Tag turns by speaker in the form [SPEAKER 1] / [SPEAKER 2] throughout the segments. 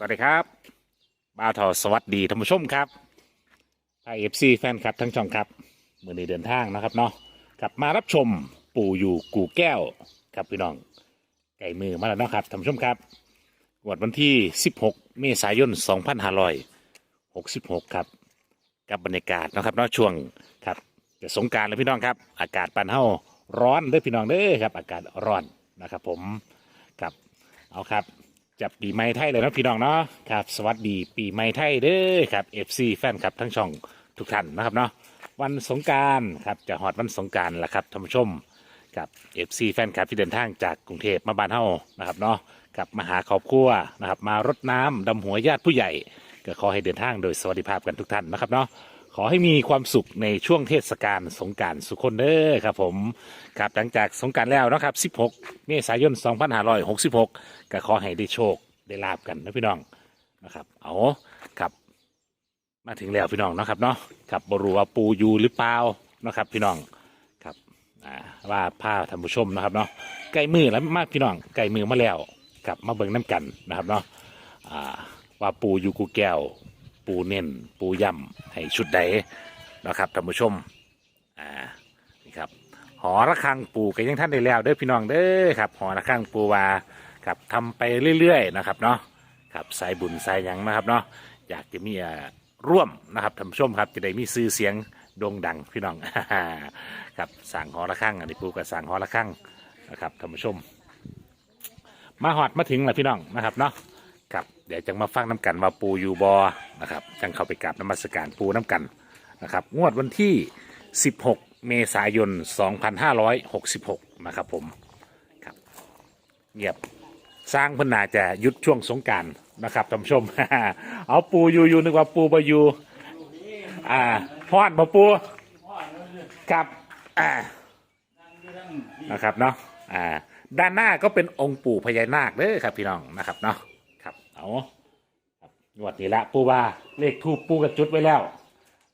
[SPEAKER 1] สวัสดีครับบ้าทอสวัสดีท่านผู้ชมครับไทยเอฟซีแฟนคลับทั้งช่องครับมือในเดินทางนะครับเนาะกลับมารับชมปู่อยู่กู่แก้วครับพี่น้องไก่มือมาแล้วเนาะครับท่านผู้ชมครับงวดวันที่ 16 เมษายน 2566 ครับ กับบรรยากาศนะครับเนาะช่วงครับจะสงการแล้วพี่น้องครับ อากาศปานเฮาร้อนเด้อพี่น้องเด้อครับ อากาศร้อนนะครับผมครับเอาครับ จับปีใหม่ไทยเลยนะพี่น้องเนาะครับ สวัสดีปีใหม่ไทยเด้อครับ FC แฟนคลับทั้งช่องทุกท่านนะครับเนาะวันสงการครับจะหอดวันสงกรารละครับท่านผู้ชมกับ FC แฟนคลับที่เดินทางจากกรุงเทพมาบ้านเฮานะครับเนาะกับมาหาครอบครัวนะครับ มารดน้ำดำหัวญาติผู้ใหญ่ ก็ขอให้เดินทางโดยสวัสดิภาพกันทุกท่านนะครับเนาะ ขอให้มีความสุขในช่วงเทศกาลสงการสุขคนเด้อครับผมครับหลังจากสงการแล้วนะครับ 16 เมษายน 2566 ก็ขอให้ได้โชคได้ลาบกันนะพี่น้องนะครับ เอาครับ มาถึงแล้วพี่น้องนะครับเนาะครับบรูว่าปูอยู่หรือเปล่านะครับ พี่น้องครับอ่าว่าผ้าท่านผู้ชมนะครับเนาะใกล้มือแล้วมากพี่น้องใกล้มือมาแล้วกลับมาเบิ่งน้ำกันนะครับเนาะว่าปูอยู่กูแก้ว ปูเน้นปูย่ำให้ชุดใดนะครับท่านผู้ชมอ่านี่ครับหอระฆังปูก็ยังท่านได้แล้วเด้อพี่น้องเด้อครับหอระฆังปูว่าครับทำไปเรื่อยๆนะครับเนาะครับสายบุญสายหยังนะครับเนาะอยากจะมีอ่าร่วมนะครับท่านผู้ชมครับจะได้มีซื้อเสียงโด่งดังพี่น้อง ครับสั่งหอระฆังอันนี้ปูก็สั่งหอระฆังนะครับท่านผู้ชม มาหอดมาถึงแล้วพี่น้องนะครับเนาะ เดี๋ยวจะมาฟังน้ำกันว่าปูอยู่บอนะครับจังเข้าไปกราบน้ำมัสการปูน้ำกันนะครับงวดวันที่ 16 เมษายน 2566 นะครับผมครับเงียบสร้างพนนาจะยุดช่วงสงการนะครับท่านผู้ชม เอาปูอยู่อยู่นึกว่าปูบอยู่อ่าพอดมาปูครับอ่านะครับเนาะอ่าด้านหน้าก็เป็นองค์ปู่พญานาคเด้อครับพี่น้องนะครับเนาะ ครับเอาครับงวดนี้ละปูว่าเลขทูปปูกับจุดไว้แล้ว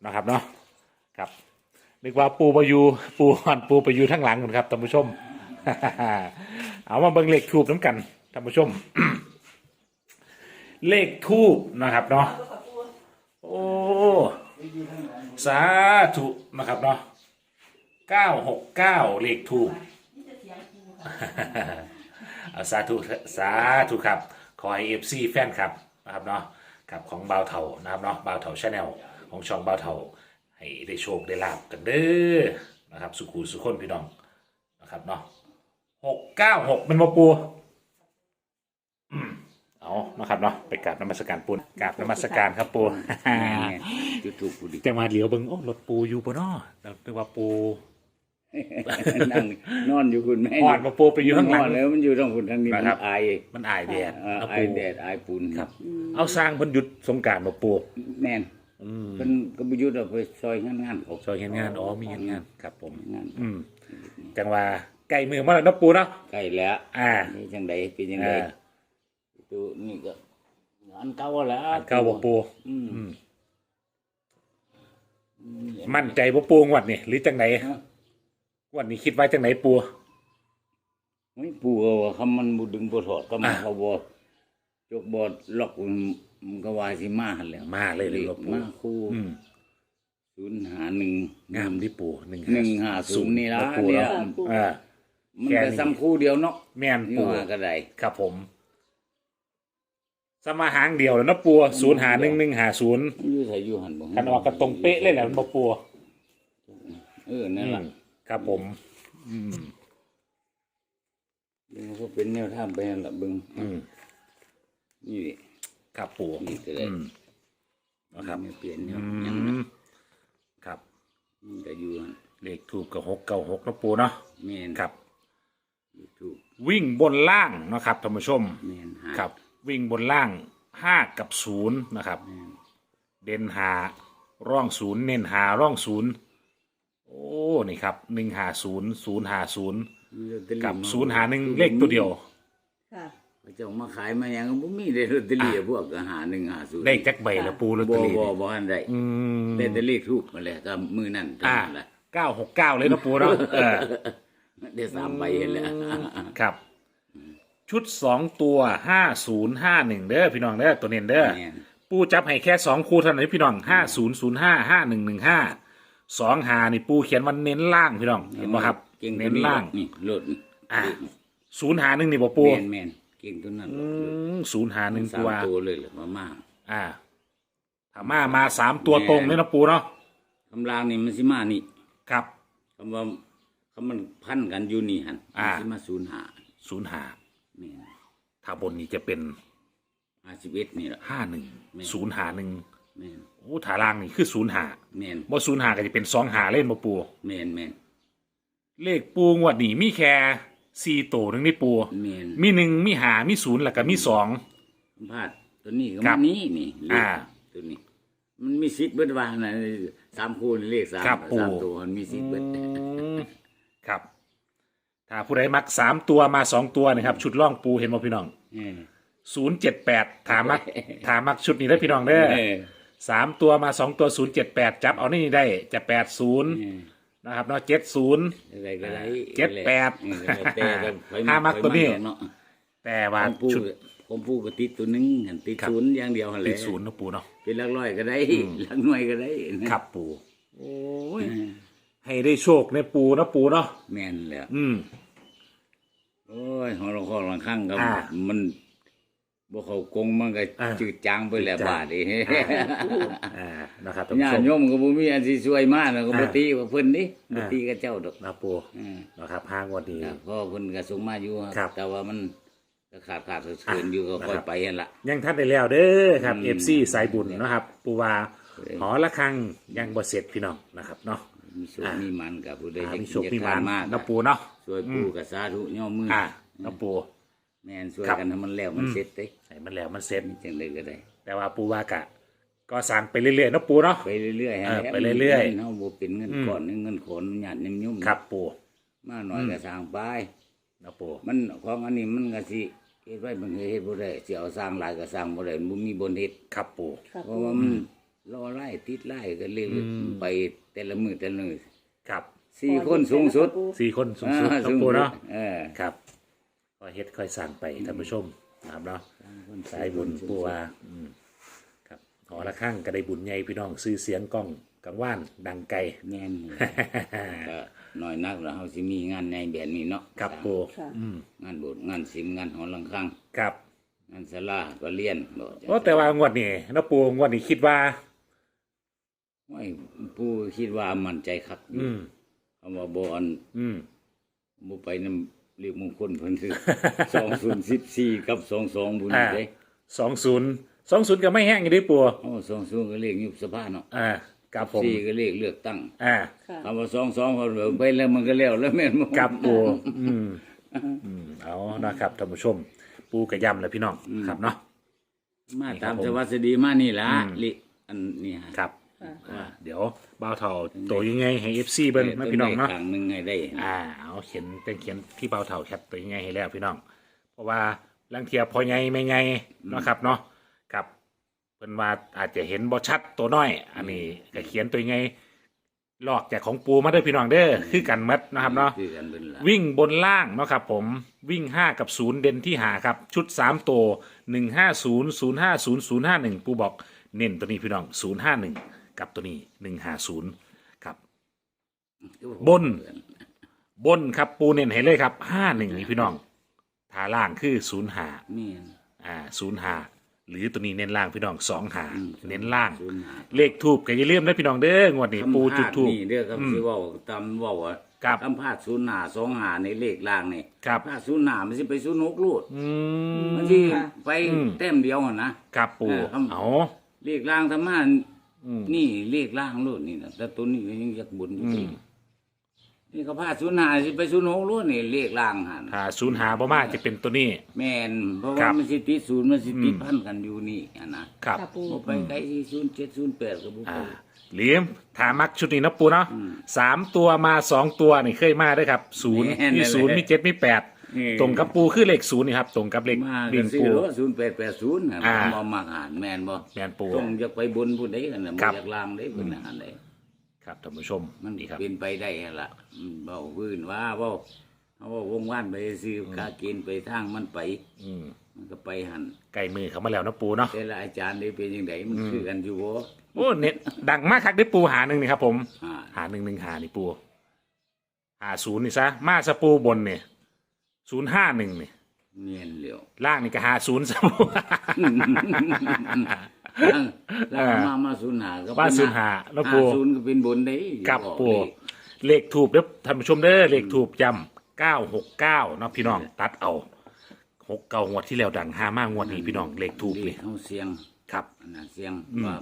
[SPEAKER 1] นะครับเนาะครับนึกว่าปูไปอยู่ปูหอนปูไปอยู่ทั้งหลังกันครับท่านผู้ชม เอามาเบิ่งเลขทูบน้ำกันท่านผู้ชม เลขทูบนะครับเนาะโอ้สาธุนะครับเนาะเก้าหกเก้าเลขทูบ เอาสาธุสาธุครับ อให้เอฟซีแฟนครับนะครับเนาะครับของบ่าวเถานะครับเนาะบ่าวเถาชาแนลของช่องบ่าวเถาให้ได้โชคได้ลาบกันเด้อนะครับ สุขูสุขคนพี่น้องนะครับเนาะหกเก้าหกเป็นมาปูอืมเอานะครับเนาะไปกราบนมัสการปูนกราบนมัสการครับปู
[SPEAKER 2] จุดถูกกูดิ
[SPEAKER 1] แต่มาเหลียวเบิ่งโอ้รถปูอยู่ปะเนาะเราเรียกว่าปู
[SPEAKER 2] นั่งนอนอยู่คุณแม่
[SPEAKER 1] หอดมาปูไปอยู่ข้างหลัง
[SPEAKER 2] นนแล้วมันอยู่ตรงคุณทางนี้
[SPEAKER 1] นะ
[SPEAKER 2] มัน
[SPEAKER 1] ครับ
[SPEAKER 2] อาย
[SPEAKER 1] มันอายแดด
[SPEAKER 2] เอ่อ
[SPEAKER 1] เอา
[SPEAKER 2] อา
[SPEAKER 1] ปู
[SPEAKER 2] ยแดดอายปูน
[SPEAKER 1] ครับ เอาสร้างเพิ่นหยุดสงกรารมาปู
[SPEAKER 2] แม่น
[SPEAKER 1] อืม
[SPEAKER 2] เป็นก็ไปยุดเอาไปซอยงานงานเขา
[SPEAKER 1] ซอยเห็นงานอ๋อมีเห็นงานครับผม
[SPEAKER 2] งาน
[SPEAKER 1] อืมจังว่าไก่มือมาแล้วเนาะปูเนาะ
[SPEAKER 2] ใกล้แล้ว
[SPEAKER 1] อ่า
[SPEAKER 2] นี่จังใดเป็นยังไง
[SPEAKER 1] อ่า
[SPEAKER 2] ตัวนี่ก็อันเก่าแล้ว
[SPEAKER 1] เก้าบ่ปู
[SPEAKER 2] อืม
[SPEAKER 1] อืมมั่นใจบ่ปูงวดนี่หรือจังไหน
[SPEAKER 2] ฮะ
[SPEAKER 1] ง วันนี้คิดไว้จังไหนปู
[SPEAKER 2] ไม่ปูเอาว่าคำมันบ่ดึงบ่ถอดก็มา
[SPEAKER 1] อ่า
[SPEAKER 2] เขาบ่จกบ่ล็อกมันก็ว่าสิมาหั่นแหล้ว
[SPEAKER 1] มาเลยเลยบ่ปู
[SPEAKER 2] มาคู่
[SPEAKER 1] อืม
[SPEAKER 2] ศูนย์หาหนึ่ง
[SPEAKER 1] งามที่ปูหนึ่ง
[SPEAKER 2] หนึ่งห้าศูนย์นี่ละ
[SPEAKER 1] ปู
[SPEAKER 2] เนี่
[SPEAKER 1] เนาะ
[SPEAKER 2] ย
[SPEAKER 1] อ่า
[SPEAKER 2] มัน
[SPEAKER 1] แค่
[SPEAKER 2] ก็
[SPEAKER 1] นี้
[SPEAKER 2] ซ้ำคู่เดียวเนาะ
[SPEAKER 1] แม่น
[SPEAKER 2] นี่
[SPEAKER 1] ปู
[SPEAKER 2] ว่าก็ได้
[SPEAKER 1] ครับผมสมาหางเดียวแล้วเนาะปูศูนย์หาหนึ่งหนึ่งหาศูนย์
[SPEAKER 2] อยู่ใส่อยู่หันบ่
[SPEAKER 1] กันออกกระตรงเป๊ะเลยแหละมันบ่ปู
[SPEAKER 2] เออนั่นล่ะ
[SPEAKER 1] อืม ครับผม อืม
[SPEAKER 2] มันก็เป็นแนวทางไปนั่นล่ะเบิ่ง
[SPEAKER 1] อืม
[SPEAKER 2] นี่
[SPEAKER 1] ครับปู
[SPEAKER 2] นี่ก็ได้
[SPEAKER 1] อืม นะครับ
[SPEAKER 2] ไม่เปลี่ยนแน
[SPEAKER 1] อื
[SPEAKER 2] วหยังนะ
[SPEAKER 1] มครับ
[SPEAKER 2] มันก็อยู่หั่น
[SPEAKER 1] เลขถูกกับหกเก้าหกนะปูเนาะ
[SPEAKER 2] แม่น
[SPEAKER 1] ครับ
[SPEAKER 2] อยู่ถูก
[SPEAKER 1] วิ่งบนล่างนะครับท่านผู้ชม
[SPEAKER 2] แม่นหา
[SPEAKER 1] ครับ วิ่งบนล่างห้ากับศูนย์นะครับ
[SPEAKER 2] แม่น
[SPEAKER 1] เด่นหาร่องศูนย์เน้นหาร่องศูนย์โอ้ นี่ครับหนึ่งหาศูนย์ศูนย์หาศูนย์
[SPEAKER 2] มีลอตเตอรี่
[SPEAKER 1] กับ
[SPEAKER 2] มา
[SPEAKER 1] ศูนย์หาหนึ่งเลขตัวเดียว
[SPEAKER 3] ค่ะ
[SPEAKER 2] เขาเจ้ามาขายมาหยังก็บ่มีได้ลอตเตอรี่พวกก็หา1 5 0
[SPEAKER 1] ได้จักใบละปูลอตเต
[SPEAKER 2] บ่
[SPEAKER 1] อรี่
[SPEAKER 2] บ่บ่อันใด
[SPEAKER 1] อืม
[SPEAKER 2] ได้แต่เลขทูปมาแหละก็มือนั่นเท่า
[SPEAKER 1] อ่า
[SPEAKER 2] นั้นแหละ
[SPEAKER 1] เก้าหกเก้าเลยนะปูเนาะเออ
[SPEAKER 2] ได้สามใบเห็นแล้ว
[SPEAKER 1] ครับ ชุดสองตัวห้าศูนย์ห้าหนึ่งเด้อพี่น้องเด้อตัวเน้นเด้อ
[SPEAKER 2] แม่น
[SPEAKER 1] ปูจับให้แค่สองคู่เท่านั้นพี่น้องห้าศูนย์ศูนย์ห้าห้าหนึ่งหนึ่งห้า สองหานี่ปูเขียนวันเน้นล่างพี่น้องเห็นไหมครับ
[SPEAKER 2] เก่งตัว
[SPEAKER 1] เน้นล่าง
[SPEAKER 2] นี่โลดนี่
[SPEAKER 1] อ่าศูนย์หาหนึ่งนี่บ่ปู
[SPEAKER 2] แม่นแม่นเก่งตัวนั้น
[SPEAKER 1] อืมศูนย์หาหนึ่ง
[SPEAKER 2] สา
[SPEAKER 1] ตั
[SPEAKER 2] ม
[SPEAKER 1] ว
[SPEAKER 2] ตัวเลยเหรอมามา
[SPEAKER 1] อ่าถามามาสามตัวตรงเลยนะปูเนาะ
[SPEAKER 2] คำรางนี่มันสิมานี่
[SPEAKER 1] ครับ
[SPEAKER 2] คำว่าคำมันพันกันอยู่นี่หัน
[SPEAKER 1] อ่า
[SPEAKER 2] มั นสิมาศูนย์หา
[SPEAKER 1] ศูนย์หา
[SPEAKER 2] แม่น
[SPEAKER 1] ถ้าบนนี้จะเป็น
[SPEAKER 2] ห้าสิบเอ็ดนี่แหละ
[SPEAKER 1] ห้าหนึ่ง
[SPEAKER 2] แม่น
[SPEAKER 1] ศูนย์หาหนึ่ง
[SPEAKER 2] แม่น
[SPEAKER 1] โอ้ถาล่างนี่คือศูนย์หา
[SPEAKER 2] แม่น
[SPEAKER 1] บ่ศูนย์หาก็จะเป็นสองหาเล่นบ่ปู
[SPEAKER 2] แม่นแม่น
[SPEAKER 1] เลขปูงวดนี้มีแค่สี่ตัวหนึงนี่ปู
[SPEAKER 2] แม่น
[SPEAKER 1] มีหนึ่งมีหามีศูนย์แล้วก็มีสอง
[SPEAKER 2] พลาดตัวนี้ก็
[SPEAKER 1] ครั
[SPEAKER 2] มั
[SPEAKER 1] บ
[SPEAKER 2] นนี้นี่เลข
[SPEAKER 1] อ่า
[SPEAKER 2] ตัวนี้ มันมีสิทธิ์เบิดว่านะสามคูณเลขสาม
[SPEAKER 1] ครับปู่
[SPEAKER 2] สามตัวมันมีสิทธิ์เบิด
[SPEAKER 1] อืมครับ ถ้าผู้ใดมักสามตัวมาสองตัวนะครับ ชุดล่องปูเห็นบ่พี่น้อง
[SPEAKER 2] เออ
[SPEAKER 1] ศูนย์เจ็ดแปดถามมักถามมักชุดนี้ได้อพี่น้องเด้อ
[SPEAKER 2] เออ
[SPEAKER 1] สามตัวมาสองตัวศูนย์เจ็ดแปดจับเอานี่ได้จะแปดศูนย์
[SPEAKER 2] เออ
[SPEAKER 1] นะครับเนาะเจ็ดศูนย์
[SPEAKER 2] อะไรก็ได้
[SPEAKER 1] เจ็ดแปด
[SPEAKER 2] เออแต่ก็ไป
[SPEAKER 1] ห้ามักตัวนี้
[SPEAKER 2] เนาะ
[SPEAKER 1] แต่
[SPEAKER 2] ข
[SPEAKER 1] ว่า
[SPEAKER 2] องปู
[SPEAKER 1] ชุด
[SPEAKER 2] ของปูก็ติดตัวหนึงหันติด
[SPEAKER 1] ครับ
[SPEAKER 2] ศูนย์อย่างเดียวหันแห
[SPEAKER 1] ติ
[SPEAKER 2] ละ
[SPEAKER 1] ดศูนย์เนาะปูเนาะ
[SPEAKER 2] เป็นหลักร้อยก็ได้หลักหน่วยก็ได้นะครับ
[SPEAKER 1] ปู โอ้ย
[SPEAKER 2] เออ
[SPEAKER 1] ให้ได้โชคในปูเนาะปูเนาะ
[SPEAKER 2] แม่นแหล้ว
[SPEAKER 1] อืม
[SPEAKER 2] โอ้ยของเราของหลังข้างก็
[SPEAKER 1] อ่า
[SPEAKER 2] มัน บ่เข้ากงมันก็
[SPEAKER 1] อ่า
[SPEAKER 2] จืดจางไปแล้ว
[SPEAKER 1] จืดจาง
[SPEAKER 2] บาดนี้
[SPEAKER 1] อ่านะครับท่าน
[SPEAKER 2] ญา
[SPEAKER 1] ผู้ช
[SPEAKER 2] ติ
[SPEAKER 1] ม
[SPEAKER 2] โยมก็บ่มีอันสิช่วยมานะก็บ่
[SPEAKER 1] อ่า
[SPEAKER 2] ตีว่าเพิ่นนี่บ่
[SPEAKER 1] อ่า
[SPEAKER 2] ตีกับเจ้าดอก
[SPEAKER 1] นะปู
[SPEAKER 2] อืม
[SPEAKER 1] นะครับห้างวันนี้
[SPEAKER 2] ครับเพราะเพิ่นก็ส่งมาอยู่
[SPEAKER 1] ครับ
[SPEAKER 2] แต่ว่ามันก็ขาดขาดเขินๆอยู่ก็ค่อยไปนั่นล่ะ
[SPEAKER 1] ยังท่านได้แล้วเด้อครับ
[SPEAKER 2] อื
[SPEAKER 1] เอ
[SPEAKER 2] ม
[SPEAKER 1] ฟซีสายบุญเนาะครับ ปูว่า
[SPEAKER 2] เออ
[SPEAKER 1] หอละครังยังบ่เสร็จพี่น้องนะครับเนาะ
[SPEAKER 2] มีโชค
[SPEAKER 1] อ่ามี
[SPEAKER 2] มีมันกับผู้ใด
[SPEAKER 1] อ่า
[SPEAKER 2] จะ
[SPEAKER 1] มี
[SPEAKER 2] กิ
[SPEAKER 1] โชค
[SPEAKER 2] จ
[SPEAKER 1] มี
[SPEAKER 2] กา
[SPEAKER 1] มัน
[SPEAKER 2] รมาก
[SPEAKER 1] นะปูเนาะ
[SPEAKER 2] ช่วยปู่กับสาธุย่อมมืออ
[SPEAKER 1] อ่านะปู
[SPEAKER 2] แม่นช่วย
[SPEAKER 1] ครับ
[SPEAKER 2] กันให้มันแล้วมันเสร็จเด้
[SPEAKER 1] ให้มันแล้วมันเสร็จ
[SPEAKER 2] จังไดก็ได้
[SPEAKER 1] แต่ว่าปูว่ากะ ก็สั่งไปเรื่อยๆเนาะปูเนาะ
[SPEAKER 2] ไปเรื่อยๆ
[SPEAKER 1] เออ
[SPEAKER 2] ฮะ
[SPEAKER 1] ไปเรื่อยๆ
[SPEAKER 2] เฮาบ่เป็นเงิน
[SPEAKER 1] อืม
[SPEAKER 2] ก่อนเงินขนญาติยุ่มๆ
[SPEAKER 1] ครับปู
[SPEAKER 2] มาหน่อยก็สร้างไป
[SPEAKER 1] นะปู
[SPEAKER 2] มันของอันนี้มันก็สิเฮ็ดไว้มันก็เฮ็ดบ่ได้สิเอาสร้างหลายก็สร้างบ่ได้มันบ่มีบนเฮ็ด
[SPEAKER 1] ครับปู
[SPEAKER 3] ค่ะ
[SPEAKER 2] เพราะว่ามันรอไล่ติดไล่ก็เรื่อย
[SPEAKER 1] อืม
[SPEAKER 2] ๆไปแต่ละมื้อแต่ละมื้อ
[SPEAKER 1] ครับ
[SPEAKER 2] สี่คนสูงสุด
[SPEAKER 1] สี่คนสูงสุด
[SPEAKER 2] อ่า
[SPEAKER 1] นะปูเนาะ
[SPEAKER 2] เออ
[SPEAKER 1] ครับ ก็เฮ็ดค่อยสั่งไปท่านผู้ชมนะครับเนาะสายบุญปูว่าอืมครับหอละข้างก็ได้บุญใหญ่พี่น้องซื้อเสียงกล้องกังว่านดังไกล
[SPEAKER 2] แม่นก็น้อยนักแล้วเฮาสิมีงานในแบบนี้เนาะ
[SPEAKER 1] ครับปู
[SPEAKER 3] ค่ะ
[SPEAKER 1] อืม
[SPEAKER 2] งานโบสถ์งานศิลป์งานหอลังคัง
[SPEAKER 1] ครับ
[SPEAKER 2] งานศาลาก็เรียนบ่จะ
[SPEAKER 1] โอ้แต่ว่างวดนี้นะปูงวดนี้คิดว่า
[SPEAKER 2] โอ้ยผู้คิดว่ามั่นใจคักอยู่
[SPEAKER 1] อืม
[SPEAKER 2] คำว่าบ่อัน
[SPEAKER 1] อืม
[SPEAKER 2] บ่ไปนำ เรียกมงคลเพิ่นคือ2014กับ22บุญ
[SPEAKER 1] อ่า
[SPEAKER 2] เด้
[SPEAKER 1] สองศูนย์สองศูนย์ก็ไม่แห้งอยู่ดิปู
[SPEAKER 2] โอ้22ก็เลขยุบสภาเนาะ
[SPEAKER 1] อ่ากับผม
[SPEAKER 2] 4ก็เลขเลือกตั้ง
[SPEAKER 1] อ่า
[SPEAKER 3] ค่ะ
[SPEAKER 2] คำว่า22เขาไปแล้วมันก็แล้วแล้วแม่นบ่
[SPEAKER 1] กับปูอืมอืมเอานะครับท่านผู้ชม ปูกระยำเลยพี่น้องครับเนาะ
[SPEAKER 2] มา
[SPEAKER 1] นี่ครั
[SPEAKER 2] ตา
[SPEAKER 1] บ
[SPEAKER 2] ม
[SPEAKER 1] ผม
[SPEAKER 2] สวัสดีมานี่ล่ะ
[SPEAKER 1] อืม
[SPEAKER 2] ลิอันนี้ฮะ
[SPEAKER 1] ครับ
[SPEAKER 3] ค่ะ
[SPEAKER 1] อ่าเดี๋ยวบ่าวเท่าโตยังไงให้เอฟซีเบิ้งนะพี่น้องเนาะ
[SPEAKER 2] ครั้งหนึงให้ได้
[SPEAKER 1] อ่าเอาเขียนเป็นเขียนที่เบาเท่าแคปตัวยังไงให้แล้วพี่น้อง เพราะว่าลังเทียพอไงไม่ไงเนาะครับเนาะกับเพิ่นว่าอาจจะเห็นบ่ชัดตัวน้อย อันนี้ก็เขียนตัวยังไงลอกจากของปูมาเด้อพี่น้องเด้อคือกันหมัดนะครับเนาะ
[SPEAKER 2] คือกันเบิ่นล่ะ
[SPEAKER 1] วิ่งบนล่างเนาะครับผมวิ่ง 5 กับ 0 เด่นที่หาครับ ชุด 3 ตัว 150 050 051 ปูบอกเน้นตัวนี้พี่น้อง 051 กับตัวนี้150ครับบน บนครับปูเน้นให้เลยครับ51นี่พี่น้องทาล่างคือ0หา
[SPEAKER 2] แม่น
[SPEAKER 1] อ่า0หาหรือตัวนี้เน้นล่างพี่น้อง2หา
[SPEAKER 2] อืม
[SPEAKER 1] เน้นล่าง
[SPEAKER 2] ศูนย์ห้า
[SPEAKER 1] เลขทูบก็อย่าลืมนะพี่น้องเด้องวดนี้ปูจุดทูบ
[SPEAKER 2] นี่เด้อครับ
[SPEAKER 1] อืม
[SPEAKER 2] สิเว้าตามเว้าว่า
[SPEAKER 1] ครับ
[SPEAKER 2] คำพาดศูนย์หน้าสองหาในเลขล่างนี่
[SPEAKER 1] ครับ
[SPEAKER 2] พาดศูนย์หน้ามันสิไปศูนย์หกลูด
[SPEAKER 1] อืม
[SPEAKER 2] มันสิ
[SPEAKER 3] ค่ะ
[SPEAKER 2] ไป
[SPEAKER 1] อืม
[SPEAKER 2] แต้มเดียวหั่นนะ ครับ
[SPEAKER 1] ปู
[SPEAKER 2] เออครับ
[SPEAKER 1] เอา
[SPEAKER 2] เลขล่างธรรมะ
[SPEAKER 1] อืม
[SPEAKER 2] นี่เลขล่างลูดนี่นะแต่ตัวนี้ก็ยังอยากบุญอยู่
[SPEAKER 1] อืม
[SPEAKER 2] นี่เขาพาดศูนย์หน้าสิไปศูนย์หกลูดนี่เลขล่างหั่น
[SPEAKER 1] ถ้าศูนย์หาบ่มาจะเป็นตัวนี้
[SPEAKER 2] แม่นเพราะ
[SPEAKER 1] ครั
[SPEAKER 2] ว่า
[SPEAKER 1] บ
[SPEAKER 2] มันสิติดศูนย์มันสิติด
[SPEAKER 1] อืม
[SPEAKER 2] พันกันอยู่นี่อันนะครับ
[SPEAKER 3] ค่ะปู
[SPEAKER 2] บ่ไปไกลที่ศูนย์เจ็ดศูนย์แปดก็บ่
[SPEAKER 1] อ่า
[SPEAKER 2] ไป
[SPEAKER 1] เหลียมถามักชุดนี้นะปูเนาะ
[SPEAKER 2] อืม
[SPEAKER 1] สามตัวมาสองตัวนี่เคยมาด้วยครับศูนย์
[SPEAKER 2] แม่น
[SPEAKER 1] มี
[SPEAKER 2] เลย
[SPEAKER 1] ศูนย์มีเจ็ดมีแปด
[SPEAKER 2] นี่
[SPEAKER 1] ตรงกับปูคือเลขศูนย์นี่ครับตรงกับเลข
[SPEAKER 2] มา
[SPEAKER 1] ลิ
[SPEAKER 2] ก็
[SPEAKER 1] ง
[SPEAKER 2] ซื้
[SPEAKER 1] ปู
[SPEAKER 2] อศูนย์แปดแปดศูนย์
[SPEAKER 1] อ่า
[SPEAKER 2] บ่มักอ่านแม่นบ่
[SPEAKER 1] แมนปู
[SPEAKER 2] ต้องอยากไปบนผู้ใดกันน่ะ
[SPEAKER 1] ครั
[SPEAKER 2] บ่
[SPEAKER 1] บ
[SPEAKER 2] อยากล่างได้เพิ่นน่ะอันใด
[SPEAKER 1] ครับท่านผู้ชม
[SPEAKER 2] มัน
[SPEAKER 1] นี่ครับ
[SPEAKER 2] เป็นไปได้หั่นล่ะอืมเว้าพื้นว่าเว้าธรเอาว่าวงว่านไปซื้อกากินไปทางมันไป
[SPEAKER 1] อืม
[SPEAKER 2] มันก็ไปหัน
[SPEAKER 1] ไก่มือเขามาแล้วเนาะปูเนาะ
[SPEAKER 2] แต่ละอาจารย์ได้เป็นยังไงมันคือกันอยู่บ่
[SPEAKER 1] โอ้เน็ตดังมากครับได้ปูหาหนึ่งนี่ครับผม
[SPEAKER 2] อ่า
[SPEAKER 1] หาหนึ่งหนึ่งหานี่ปูหาศูนย์นี่ซะมาสปูบนเนี่ย ศูนย์ห้าหนึ่งเนี่ย
[SPEAKER 2] เนียนเหลียว
[SPEAKER 1] ล่างนี่ก็หาศูนย์สปู
[SPEAKER 2] แล้วก็มามาศูนย์หาก็
[SPEAKER 1] ว่าศูนย์หาแล้วปู่
[SPEAKER 2] ศูนย์ก็เป็นบนได้
[SPEAKER 1] กับ
[SPEAKER 2] อก
[SPEAKER 1] ปู
[SPEAKER 2] เลข
[SPEAKER 1] เลขถูกเด้อท่านผู้ชมเด้อเลขถูกจำเก้าหกเก้าเนาะพี่น้องตัดเอาหกเก้างวดที่แล้วดังห้ามากงวดนี้พี่น้องเลขถูก
[SPEAKER 2] เล
[SPEAKER 1] เล
[SPEAKER 2] ข
[SPEAKER 1] ย
[SPEAKER 2] เขาเสียง
[SPEAKER 1] ครับ
[SPEAKER 2] อันนั้นเสียง
[SPEAKER 1] อืม
[SPEAKER 2] ว่า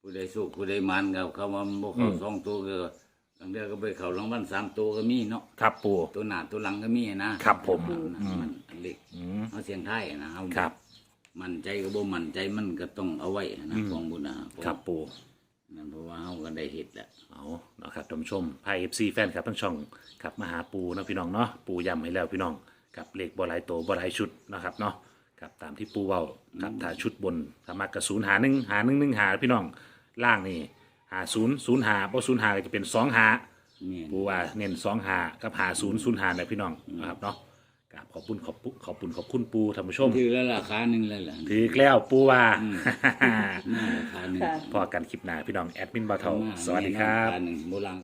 [SPEAKER 2] ผู้ใดสุขผู้ใดมันกับเขาว่าบ่เข้า
[SPEAKER 1] อืม
[SPEAKER 2] สองตัวก็ บางเดือก็ไปเข้ารางวัลสามตัวก็มีเนาะ
[SPEAKER 1] ครับปู
[SPEAKER 2] ตัวหน้าตัวหลังก็มีนะครับ
[SPEAKER 1] ผม
[SPEAKER 2] อันนั้นมันเล็ก
[SPEAKER 1] อืม
[SPEAKER 2] เขาเสียงไทายนะเฮา
[SPEAKER 1] ครับ
[SPEAKER 2] มั่นใจก็บ่มั่นใจมันก็ต้องเอาไว้นะของบุญนะ
[SPEAKER 1] ครับปู
[SPEAKER 2] นั่นเพราะว่าเฮาก็ได้เฮ็ดแหละ
[SPEAKER 1] เอาเนาะครับท่านผู้ชมไพเอฟซีแฟนครับทั้งช่องครับมาหาปูเนาะพี่น้องเนาะปูย้ำให้แล้วพี่น้องกับเลขบอลายโตบอลายชุดนะครับเนาะกับตามที่ปูเว้ากับถ้าชุดบนสามารถกับศูนย์หาหนึ่งหาหนึ่งหนึ่งหาพี่น้องล่างนี่ หาศูนย์ศูนย์หาเพราะศูนย์หาก็จะเป็นสองหา
[SPEAKER 2] นี่
[SPEAKER 1] ปูว่าเน้นสองหากับหาศูนย์ศูนย์หาเลยพี่น้องนะครับเนาะกับขอบคุณขอบคุณขอบคุณขอบคุณปูท่านผู้ชม
[SPEAKER 2] ถือแล้วราคาหนึงแล้วล่ะ
[SPEAKER 1] ถือแล้วปูว่า
[SPEAKER 2] น่าราคาหนึง
[SPEAKER 3] ค่ะ
[SPEAKER 1] พอกันคลิปหน้าพี่น้องแอดมินบาเทา
[SPEAKER 2] น่า
[SPEAKER 1] สวัสดีครับาา
[SPEAKER 2] หนึ่งโบราณ